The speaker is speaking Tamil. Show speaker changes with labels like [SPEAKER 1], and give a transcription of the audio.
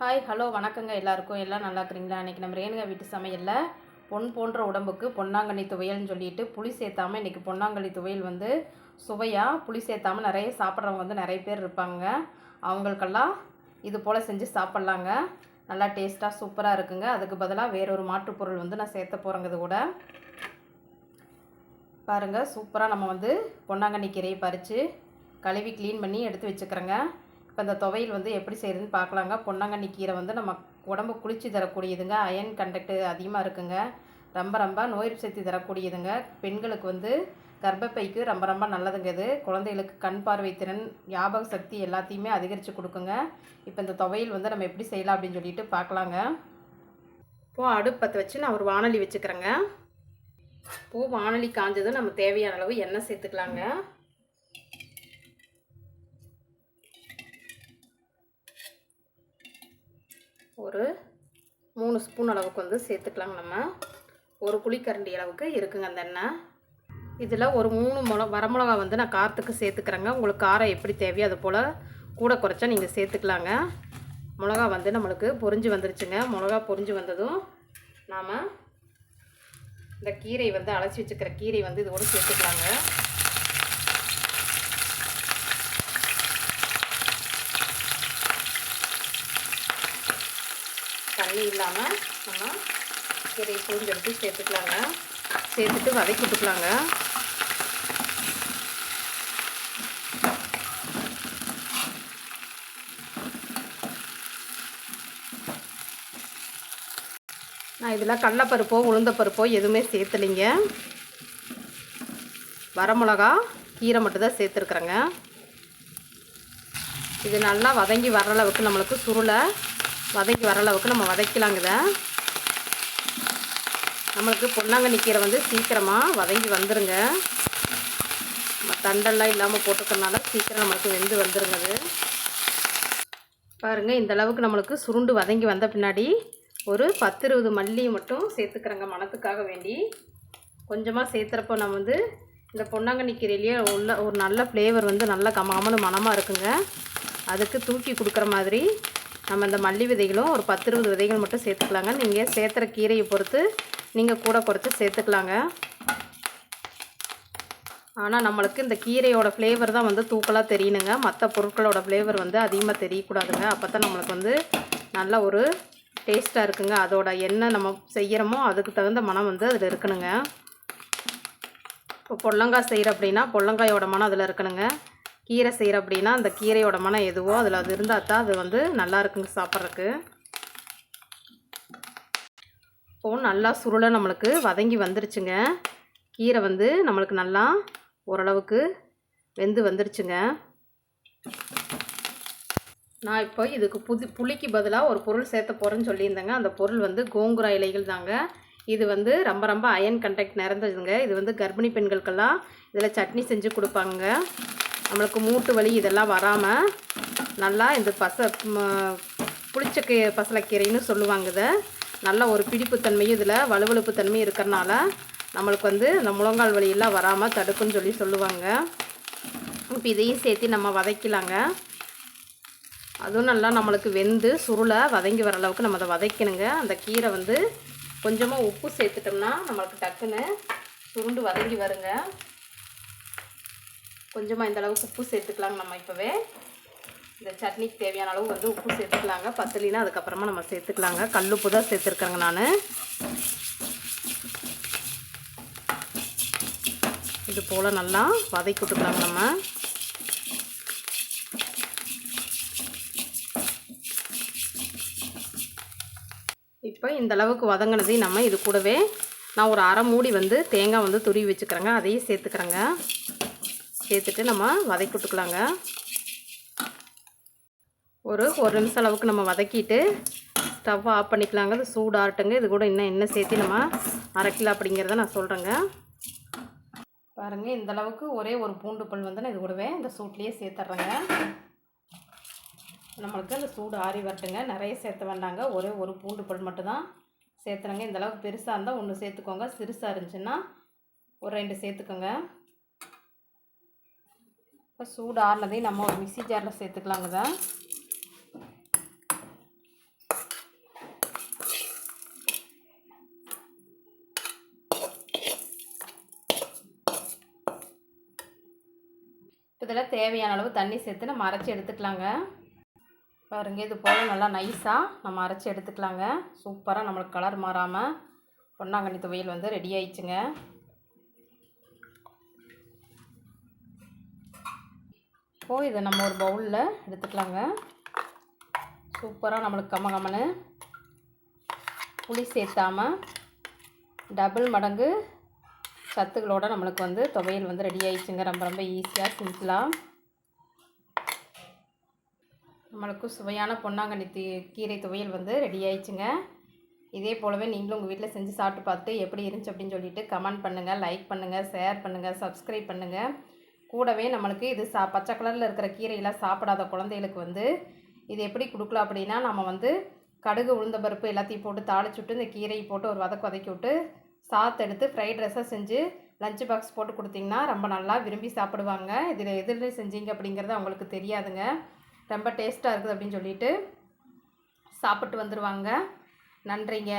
[SPEAKER 1] ஹாய் ஹலோ வணக்கங்க. எல்லாருக்கும் எல்லாம் நல்லா இருக்கிறீங்களா? இன்றைக்கி நம்ம ரேணுகா வீட்டு சமையலில் பொன் போன்ற உடம்புக்கு பொன்னாங்கண்ணி துவையல்னு சொல்லிட்டு புளி சேர்த்தாமல் இன்றைக்கி பொன்னாங்கண்ணி துவையல் வந்து சுவையாக புளி சேர்த்தாம நிறைய சாப்பிட்றவங்க வந்து நிறைய பேர் இருப்பாங்க. அவங்களுக்கெல்லாம் இது போல் செஞ்சு சாப்பிட்லாங்க. நல்லா டேஸ்ட்டாக சூப்பராக இருக்குங்க. அதுக்கு பதிலாக வேறொரு மாற்றுப் பொருள் வந்து நான் சேர்த்த போகிறேங்க இது கூட. பாருங்கள் சூப்பராக நம்ம வந்து பொன்னாங்கண்ணி கீரையை பறித்து கழுவி க்ளீன் பண்ணி எடுத்து வச்சுக்கிறேங்க. இப்போ இந்த துவையல் வந்து எப்படி செய்யுதுன்னு பார்க்கலாங்க பொன்னாங்கண்ணி கீரை வந்து நம்ம உடம்பு குளிர்ச்சி தரக்கூடியதுங்க. அயன் கண்டக்ட் அதிகமாக இருக்குங்க. ரொம்ப ரொம்ப நோய் சக்தி தரக்கூடியதுங்க. பெண்களுக்கு வந்து கர்ப்பப்பைக்கு ரொம்ப ரொம்ப நல்லதுங்க இது. குழந்தைகளுக்கு கண் பார்வை திறன் ஞாபக சக்தி எல்லாத்தையுமே அதிகரித்து கொடுக்குங்க. இப்போ இந்த துவையல் வந்து நம்ம எப்படி செய்யலாம் அப்படின்னு சொல்லிட்டு பார்க்கலாங்க இப்போது அடுப்பத்தை வச்சு நான் ஒரு வானொலி வச்சுக்கிறேங்க. பூ வானொலி காஞ்சதும் நம்ம தேவையான அளவு எண்ணெய் சேர்த்துக்கலாங்க. ஒரு மூணு ஸ்பூன் அளவுக்கு வந்து சேர்த்துக்கலாங்க நம்ம. ஒரு குழிக்கரண்டி அளவுக்கு இருக்குங்க அந்த எண்ணெய். இதில் ஒரு மூணு மிள வரமிளகா வந்து நான் காரத்துக்கு சேர்த்துக்கிறேங்க. உங்களுக்கு காரம் எப்படி தேவையோ அது போல் கூட குறைச்சா நீங்கள் சேர்த்துக்கலாங்க. மிளகா வந்து நம்மளுக்கு பொரிஞ்சு வந்துருச்சுங்க. மிளகா பொரிஞ்சு வந்ததும் நாம் இந்த கீரை வந்து அலசி வச்சுக்கிற கீரை வந்து இதோடு சேர்த்துக்கலாங்க. தண்ணி இல்லாமல் நம்ம கீரையை சூழ்ந்தெடுத்து சேர்த்துக்கலாங்க. சேர்த்துட்டு வதக்கி விட்டுக்கலாங்க. நான் இதில் கடலப்பருப்போ உளுந்தப்பருப்போ எதுவுமே சேர்த்துலிங்க. வரமிளகா கீரை மட்டும்தான் சேர்த்துருக்குறேங்க. இது நல்லா வதங்கி வர அளவுக்கு நம்மளுக்கு சுருளை வதக்கி வர அளவுக்கு நம்ம வதக்கலாங்க இதை நம்மளுக்கு பொன்னாங்கண்ணி கீரை வந்து சீக்கிரமாக வதங்கி வந்துடுங்க நம்ம தண்டெல்லாம் இல்லாமல் போட்டுக்கிறனால சீக்கிரம் நம்மளுக்கு வெந்து வந்துருங்க அது. பாருங்கள் இந்த அளவுக்கு நம்மளுக்கு சுருண்டு வதங்கி வந்த பின்னாடி ஒரு பத்து இருபது மல்லியை மட்டும் சேர்த்துக்கிறேங்க மணத்துக்காக வேண்டி. கொஞ்சமாக சேர்த்துறப்போ நம்ம வந்து இந்த பொன்னாங்கண்ணி கீரையிலேயே உள்ள ஒரு நல்ல ஃப்ளேவர் வந்து நல்ல கமகமனு மணமாக இருக்குங்க. அதுக்கு தூக்கி கொடுக்குற மாதிரி நம்ம இந்த மல்லி விதைகளும் ஒரு பத்து இருபது விதைகள் மட்டும் சேர்த்துக்கலாங்க. நீங்கள் சேர்த்துற கீரையை பொறுத்து நீங்கள் கூட குறைச்சி சேர்த்துக்கலாங்க. ஆனால் நம்மளுக்கு இந்த கீரையோட ஃப்ளேவர் தான் வந்து தூக்கலாக தெரியணுங்க. மற்ற பொருட்களோட ஃப்ளேவர் வந்து அதிகமாக தெரியக்கூடாதுங்க. அப்போ தான் நம்மளுக்கு வந்து நல்ல ஒரு டேஸ்ட்டாக இருக்குங்க. அதோட என்ன நம்ம செய்கிறோமோ அதுக்கு தகுந்த மனம் வந்து அதில் இருக்கணுங்க. இப்போ பொல்லங்காய் செய்கிற அப்படின்னா பொல்லங்காயோட மனம் அதில் இருக்கணுங்க. கீரை செய்கிற அப்படின்னா அந்த கீரையோட மனம் எதுவோ அதில் அது இருந்தால் தான் அது வந்து நல்லா இருக்குங்க சாப்பிட்றதுக்கு. இப்போது நல்லா சுருளை நம்மளுக்கு வதங்கி வந்துருச்சுங்க. கீரை வந்து நம்மளுக்கு நல்லா ஓரளவுக்கு வெந்து வந்துருச்சுங்க. நான் இப்போ இதுக்கு புது புளிக்கு பதிலாக ஒரு பொருள் சேர்த்த போகிறேன்னு சொல்லியிருந்தேங்க. அந்த பொருள் வந்து கோங்குரா இலைகள் தாங்க. இது வந்து ரொம்ப ரொம்ப அயன் கண்டெக்ட் நிறந்ததுங்க. இது வந்து கர்ப்பிணி பெண்களுக்கெல்லாம் இதில் சட்னி செஞ்சு கொடுப்பாங்க நம்மளுக்கு மூட்டு வலி இதெல்லாம் வராமல் நல்லா இந்த பச புளிச்ச கீ பசலைக்கீரைன்னு சொல்லுவாங்க இதை. நல்ல ஒரு பிடிப்புத்தன்மையும் இதில் வலுவழுப்பு தன்மையும் இருக்கிறனால நம்மளுக்கு வந்து இந்த முழங்கால் வலியெல்லாம் வராமல் தடுக்குன்னு சொல்லி சொல்லுவாங்க. இப்போ இதையும் சேர்த்து நம்ம வதக்கலாங்க. அதுவும் நல்லா நம்மளுக்கு வெந்து சுருளை வதங்கி வர அளவுக்கு நம்ம அதை வதக்கணுங்க. அந்த கீரை வந்து கொஞ்சமாக உப்பு சேர்த்துட்டோம்னா நம்மளுக்கு டக்குன்னு சுருண்டு வதங்கி வருங்க. கொஞ்சமாக இந்த அளவுக்கு உப்பு சேர்த்துக்கலாங்க நம்ம இப்போவே. இந்த சட்னிக்கு தேவையான அளவு வந்து உப்பு சேர்த்துக்கலாங்க. பத்தலினா அதுக்கப்புறமா நம்ம சேர்த்துக்கலாங்க. கல் உப்பு தான் சேர்த்துருக்கேங்க நான். இது போல் நல்லா வதக்கி விட்டுக்கலாங்க நம்ம. இப்போ இந்த அளவுக்கு வதங்கினதையும் நம்ம இது கூடவே நான் ஒரு அரை மூடி வந்து தேங்காய் வந்து துருவி வச்சுக்கிறேங்க. அதையும் சேர்த்துக்கிறேங்க. சேர்த்துட்டு நம்ம வதக்கி விட்டுக்கலாங்க ஒரு ஒரு நிமிஷம் அளவுக்கு நம்ம வதக்கிட்டு ஸ்டவ் ஆஃப் பண்ணிக்கலாங்க. அது சூடாகட்டுங்க இது கூட இன்னும் என்ன சேர்த்து நம்ம அரைக்கலாம் அப்படிங்கிறத நான் சொல்கிறேங்க பாருங்கள் இந்தளவுக்கு ஒரே ஒரு பூண்டு பல் வந்து நான் இது கூடவே இந்த சூட்லேயே சேர்த்துட்றேங்க நம்மளுக்கு அந்த சூடு ஆறி வரட்டுங்க. நிறைய சேர்த்த வேண்டாங்க. ஒரே ஒரு பூண்டு பல் மட்டும்தான் சேர்த்துறங்க. இந்த அளவுக்கு பெருசாக இருந்தால் ஒன்று சேர்த்துக்கோங்க. சிறுசாக இருந்துச்சுன்னா ஒரு ரெண்டு சேர்த்துக்கோங்க. இப்போ சூடு ஆறுனதையும் நம்ம ஒரு மிக்சி ஜாரில் சேர்த்துக்கலாங்க தான் இதில் தேவையான அளவு தண்ணி சேர்த்து நம்ம அரைச்சி எடுத்துக்கலாங்க. பாருங்க இது போல் நல்லா நைஸாக நம்ம அரைச்சி எடுத்துக்கலாங்க. சூப்பராக நம்மளுக்கு கலர் மாறாமல் பொன்னாங்கண்ணி துவையல் வந்து ரெடி ஆயிடுச்சுங்க. இப்போது இதை நம்ம ஒரு பவுலில் எடுத்துக்கலாங்க. சூப்பராக நம்மளுக்கு கம்ம கம்மனு. புளி சேர்த்தாமல் டபுள் மடங்கு சத்துக்களோடு நம்மளுக்கு வந்து துவையல் வந்து ரெடி ஆயிடுச்சுங்க. ரொம்ப ரொம்ப ஈஸியாக சிம்பிளாக நம்மளுக்கு சுவையான பொன்னாங்கண்ணி தீ கீரை துவையல் வந்து ரெடி ஆயிடுச்சுங்க. இதே போலவே நீங்களும் உங்கள் வீட்டில் செஞ்சு சாப்பிட்டு பார்த்து எப்படி இருந்துச்சு அப்படின்னு சொல்லிட்டு கமெண்ட் பண்ணுங்கள் லைக் பண்ணுங்கள் ஷேர் பண்ணுங்கள் சப்ஸ்கிரைப் பண்ணுங்கள் கூடவே நம்மளுக்கு இது சா பச்சை கலரில் இருக்கிற கீரையெல்லாம் சாப்பிடாத குழந்தைகளுக்கு வந்து இது எப்படி கொடுக்கலாம் அப்படின்னா நம்ம வந்து கடுகு உளுந்த பருப்பு எல்லாத்தையும் போட்டு தாளிச்சுட்டு இந்த கீரையை போட்டு ஒரு வதக்கு வதக்கி விட்டு சாத்து எடுத்து ஃப்ரைட் ரைஸாக செஞ்சு லஞ்ச் பாக்ஸ் போட்டு கொடுத்தீங்கன்னா ரொம்ப நல்லா விரும்பி சாப்பிடுவாங்க. இதில் எதில் செஞ்சீங்க அப்படிங்கிறது அவங்களுக்கு தெரியாதுங்க. ரொம்ப டேஸ்ட்டாக இருக்குது அப்படின்னு சொல்லிட்டு சாப்பிட்டு வந்துடுவாங்க நன்றிங்க.